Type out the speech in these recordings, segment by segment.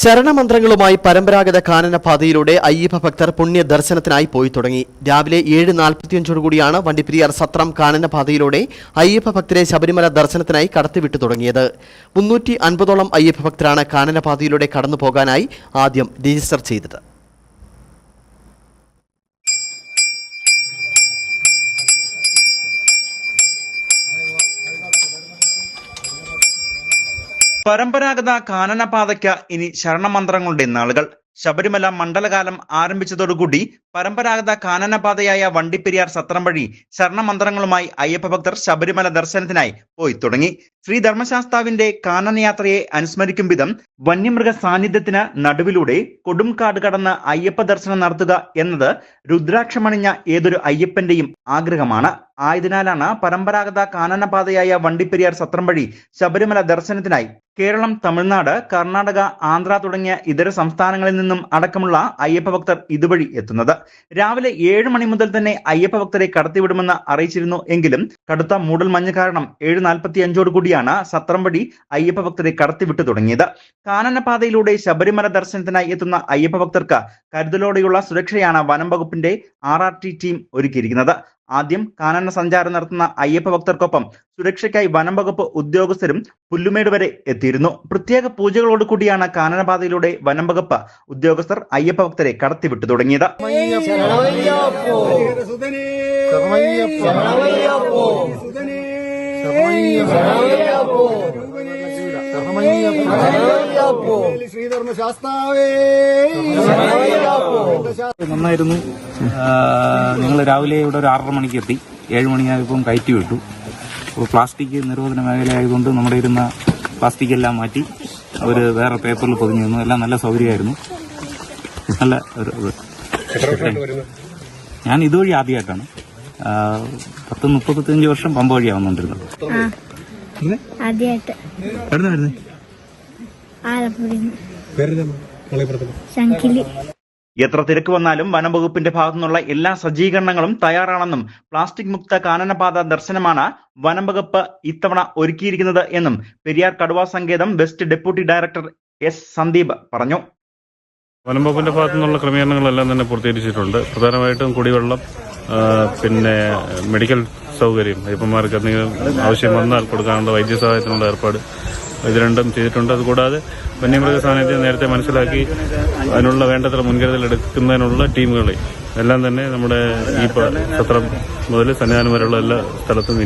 ശരണമന്ത്രങ്ങളുമായി പരമ്പരാഗത കാനന പാതയിലൂടെ അയ്യപ്പ ഭക്തർ പുണ്യ ദർശനത്തിനായി പോയി തുടങ്ങി. രാവിലെ ഏഴ് നാൽപ്പത്തിയഞ്ചോടുകൂടിയാണ് വണ്ടിപ്പെരിയാർ സത്രം കാനന പാതയിലൂടെ അയ്യപ്പ ഭക്തരെ ശബരിമല ദർശനത്തിനായി കടത്തിവിട്ടു തുടങ്ങിയത്. മുന്നൂറ്റി അൻപതോളം അയ്യപ്പ ഭക്തരാണ് കാനന പാതയിലൂടെ കടന്നു പോകാനായി ആദ്യം രജിസ്റ്റർ ചെയ്തത്. പരമ്പരാഗത കാനനപാതയ്ക്ക് ഇനി ശരണമന്ത്രങ്ങളുടെ നാളുകൾ. ശബരിമല മണ്ഡലകാലം ആരംഭിച്ചതോടുകൂടി പരമ്പരാഗത കാനനപാതയായ വണ്ടിപ്പെരിയാർ സത്രം വഴി ശരണമന്ത്രങ്ങളുമായി അയ്യപ്പ ഭക്തർ ശബരിമല ദർശനത്തിനായി പോയി തുടങ്ങി. ശ്രീ ധർമ്മശാസ്താവിന്റെ കാനനയാത്രയെ അനുസ്മരിക്കും വിധം വന്യമൃഗ സാന്നിധ്യത്തിന് നടുവിലൂടെ കൊടുംകാട് കടന്ന് അയ്യപ്പ ദർശനം നടത്തുക എന്നത് രുദ്രാക്ഷമണിഞ്ഞ ഏതൊരു അയ്യപ്പന്റെയും ആഗ്രഹമാണ്. ആയതിനാലാണ് പരമ്പരാഗത കാനനപാതയായ വണ്ടിപ്പെരിയാർ സത്രം വഴി ശബരിമല ദർശനത്തിനായി കേരളം തമിഴ്നാട് കർണാടക ആന്ധ്ര തുടങ്ങിയ ഇതര സംസ്ഥാനങ്ങളിൽ നിന്നും അടക്കമുള്ള അയ്യപ്പ ഭക്തർ ഇതുവഴി എത്തുന്നത്. രാവിലെ ഏഴ് മണി മുതൽ തന്നെ അയ്യപ്പ ഭക്തരെ കടത്തിവിടുമെന്ന് അറിയിച്ചിരുന്നു എങ്കിലും കടുത്ത മൂടൽ മഞ്ഞ് കാരണം ഏഴ് നാൽപ്പത്തി അഞ്ചോട് കൂടിയാണ് സത്രംപടി അയ്യപ്പ ഭക്തരെ കടത്തിവിട്ടു തുടങ്ങിയത്. കാനനപാതയിലൂടെ ശബരിമല ദർശനത്തിനായി എത്തുന്ന അയ്യപ്പ ഭക്തർക്ക് കരുതലോടെയുള്ള സുരക്ഷയാണ് വനം വകുപ്പിന്റെ ആർ ആർ ടി ടീം ഒരുക്കിയിരിക്കുന്നത്. ആദ്യം കാനന സഞ്ചാരം നടത്തുന്ന അയ്യപ്പ ഭക്തർക്കൊപ്പം സുരക്ഷയ്ക്കായി വനം വകുപ്പ് ഉദ്യോഗസ്ഥരും പുല്ലുമേട് വരെ എത്തിയിരുന്നു. പ്രത്യേക പൂജകളോട് കൂടിയാണ് കാനനപാതയിലൂടെ വനം വകുപ്പ് ഉദ്യോഗസ്ഥർ അയ്യപ്പ ഭക്തരെ കടത്തിവിട്ടു തുടങ്ങിയത്. നന്നായിരുന്നു ഞങ്ങൾ രാവിലെ ഇവിടെ ഒരു ആറര മണിക്ക് എത്തി ഏഴ് മണിയായപ്പം കയറ്റി വിട്ടു. അപ്പോൾ പ്ലാസ്റ്റിക് നിരോധന മേഖലയായതുകൊണ്ട് നമ്മുടെ ഇരുന്ന പ്ലാസ്റ്റിക് എല്ലാം മാറ്റി. അവർ വേറെ പേപ്പറിൽ പൊതിഞ്ഞു തന്നു. എല്ലാം നല്ല സൗകര്യമായിരുന്നു. നല്ല ഒരു ഇത്. ഞാൻ ഇതുവഴി ആദ്യമായിട്ടാണ്. പത്ത് മുപ്പത്തഞ്ച് വർഷം പമ്പ വഴിയാണ് വന്നുകൊണ്ടിരുന്നത് ആദ്യമായിട്ട് എവിടെ വരുന്നത് ആലപ്പുഴ ശങ്കിലി എത്ര തിരക്ക് വന്നാലും വനംവകുപ്പിന്റെ ഭാഗത്തുനിന്നുള്ള എല്ലാ സജ്ജീകരണങ്ങളും തയ്യാറാണെന്നും പ്ലാസ്റ്റിക് മുക്ത കാനനപാത ദർശനമാണ് വനംവകുപ്പ് ഇത്തവണ ഒരുക്കിയിരിക്കുന്നത് എന്നും പെരിയാർ കടുവാ സങ്കേതം west deputy director S Sandeep പറഞ്ഞു. വനംവകുപ്പിന്റെ ഭാഗത്തു നിന്നുള്ള ക്രമീകരണങ്ങളെല്ലാം തന്നെ പൂർത്തീകരിച്ചിട്ടുണ്ട്. പ്രധാനമായിട്ടും കുടിവെള്ളം പിന്നെ മെഡിക്കൽ സൗകര്യം. അയ്യപ്പന്മാർക്ക് എന്തെങ്കിലും ആവശ്യം വന്നാൽ കൊടുക്കാനുള്ള വൈദ്യസഹായത്തിനുള്ള ഏർപ്പാട് ഇത് രണ്ടും ചെയ്തിട്ടുണ്ട്. അതുകൂടാതെ വന്യമൃഗ സാന്നിധ്യം നേരത്തെ മനസ്സിലാക്കി അതിനുള്ള വേണ്ടത്ര മുൻകരുതൽ എടുക്കുന്നതിനുള്ള ടീമുകളെ എല്ലാം തന്നെ നമ്മുടെ ഈ സത്രം മുതൽ സന്നിധാനം വരെയുള്ള എല്ലാ സ്ഥലത്തും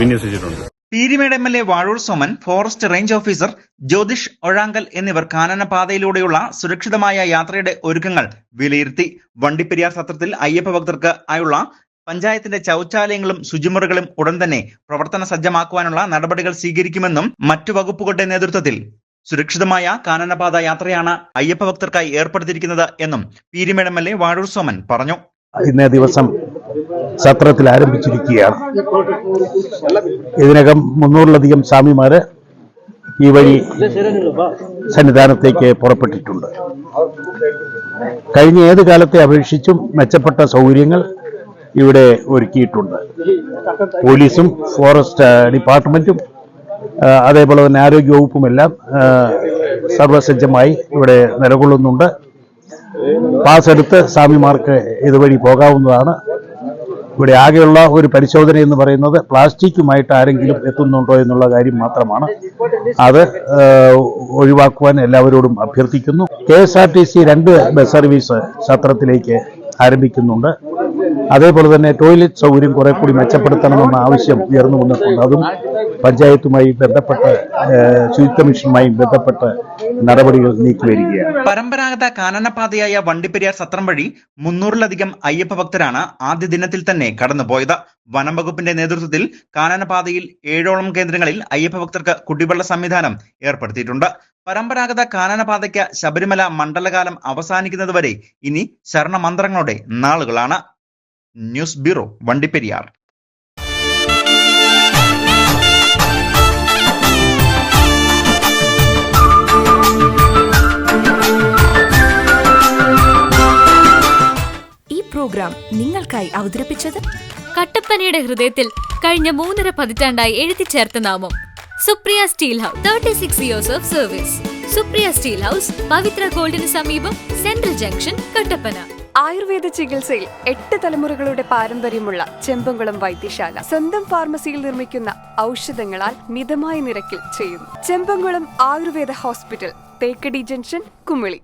വിന്യസിച്ചിട്ടുണ്ട്. Peermade M L A Vazhoor Soman forest range officer Jyothish Ozhankal എന്നിവർ കാനനപാതയിലൂടെയുള്ള സുരക്ഷിതമായ യാത്രയുടെ ഒരുക്കങ്ങൾ വിലയിരുത്തി. വണ്ടിപ്പെരിയാർ സത്രത്തിൽ അയ്യപ്പ ഭക്തർക്ക് ആയുള്ള പഞ്ചായത്തിന്റെ ശൗചാലയങ്ങളും ശുചിമുറികളും ഉടൻ തന്നെ പ്രവർത്തന സജ്ജമാക്കുവാനുള്ള നടപടികൾ സ്വീകരിക്കുമെന്നും മറ്റു വകുപ്പുകളുടെ നേതൃത്വത്തിൽ സുരക്ഷിതമായ കാനനപാത യാത്രയാണ് അയ്യപ്പ ഭക്തർക്കായി ഏർപ്പെടുത്തിയിരിക്കുന്നത് എന്നും Peermade M L A Vazhoor Soman പറഞ്ഞു. ഇന്നേ ദിവസം സത്രത്തിൽ ആരംഭിച്ചിരിക്കുകയാണ്. ഇതിനകം മുന്നൂറിലധികം സ്വാമിമാര് ഈ വഴി സന്നിധാനത്തേക്ക് പുറപ്പെട്ടിട്ടുണ്ട്. കഴിഞ്ഞ ഏത് കാലത്തെ അപേക്ഷിച്ചും മെച്ചപ്പെട്ട സൗകര്യങ്ങൾ ഇവിടെ ഒരുക്കിയിട്ടുണ്ട്. പോലീസും ഫോറസ്റ്റ് ഡിപ്പാർട്ട്മെന്റും അതേപോലെ തന്നെ ആരോഗ്യവകുപ്പുമെല്ലാം ആ, സർവസജ്ജമായി ഇവിടെ നിലകൊള്ളുന്നുണ്ട്. പാസ് എടുത്ത് സ്വാമിമാർക്ക് ഇതുവഴി പോകാവുന്നതാണ്. ഇവിടെ ആകെയുള്ള ഒരു പരിശോധന എന്ന് പറയുന്നത് പ്ലാസ്റ്റിക്കുമായിട്ട് ആരെങ്കിലും എത്തുന്നുണ്ടോ എന്നുള്ള കാര്യം മാത്രമാണ്. അത് ഒഴിവാക്കുവാൻ എല്ലാവരോടും അഭ്യർത്ഥിക്കുന്നു. K S R T C രണ്ട് ബസ് സർവീസ് സത്രത്തിലേക്ക് ആരംഭിക്കുന്നുണ്ട്. അതേപോലെ തന്നെ ടോയ്ലറ്റ് സൗകര്യം കുറെ കൂടി മെച്ചപ്പെടുത്തണമെന്ന ആവശ്യം ഉയർന്നു വന്നിട്ടുണ്ട്. അതും പഞ്ചായത്തുമായി ബന്ധപ്പെട്ട് ശുചിത്വ മിഷനുമായി ബന്ധപ്പെട്ട് നടപടികൾ നീക്കിവരികയാണ്. പരമ്പരാഗത കാനനപാതയായ വണ്ടിപ്പെരിയാർ സത്രം വഴി മുന്നൂറിലധികം അയ്യപ്പ ഭക്തരാണ് ആദ്യ ദിനത്തിൽ തന്നെ കടന്നുപോയത്. വനം വകുപ്പിന്റെ നേതൃത്വത്തിൽ കാനനപാതയിൽ ഏഴോളം കേന്ദ്രങ്ങളിൽ അയ്യപ്പ ഭക്തർക്ക് കുടിവെള്ള സംവിധാനം ഏർപ്പെടുത്തിയിട്ടുണ്ട്. പരമ്പരാഗത കാനനപാതയ്ക്ക് ശബരിമല മണ്ഡലകാലം അവസാനിക്കുന്നതുവരെ ഇനി ശരണമന്ത്രങ്ങളുടെ നാളുകളാണ്. News bureau Vandiperiyar. ഈ പ്രോഗ്രാം നിങ്ങൾക്കായി അവതരിപ്പിച്ചത്? കട്ടപ്പനയുടെ ഹൃദയത്തിൽ കഴിഞ്ഞ മൂന്നര പതിറ്റാണ്ടായി എഴുതി ചേർത്ത നാമം Supriya steel house. Thirty six years of service Supriya steel house Pavithra ഗോൾഡിന് സമീപം സെൻട്രൽ ജംഗ്ഷൻ കട്ടപ്പന. ആയുർവേദ ചികിത്സയിൽ എട്ട് തലമുറകളുടെ പാരമ്പര്യമുള്ള ചെമ്പംകുളം വൈദ്യശാല സ്വന്തം ഫാർമസിയിൽ നിർമ്മിക്കുന്ന ഔഷധങ്ങളാൽ മിതമായ നിരക്കിൽ ചെയ്യുന്നു. Chembamkulam Ayurveda hospital Thekkady junction Kumily.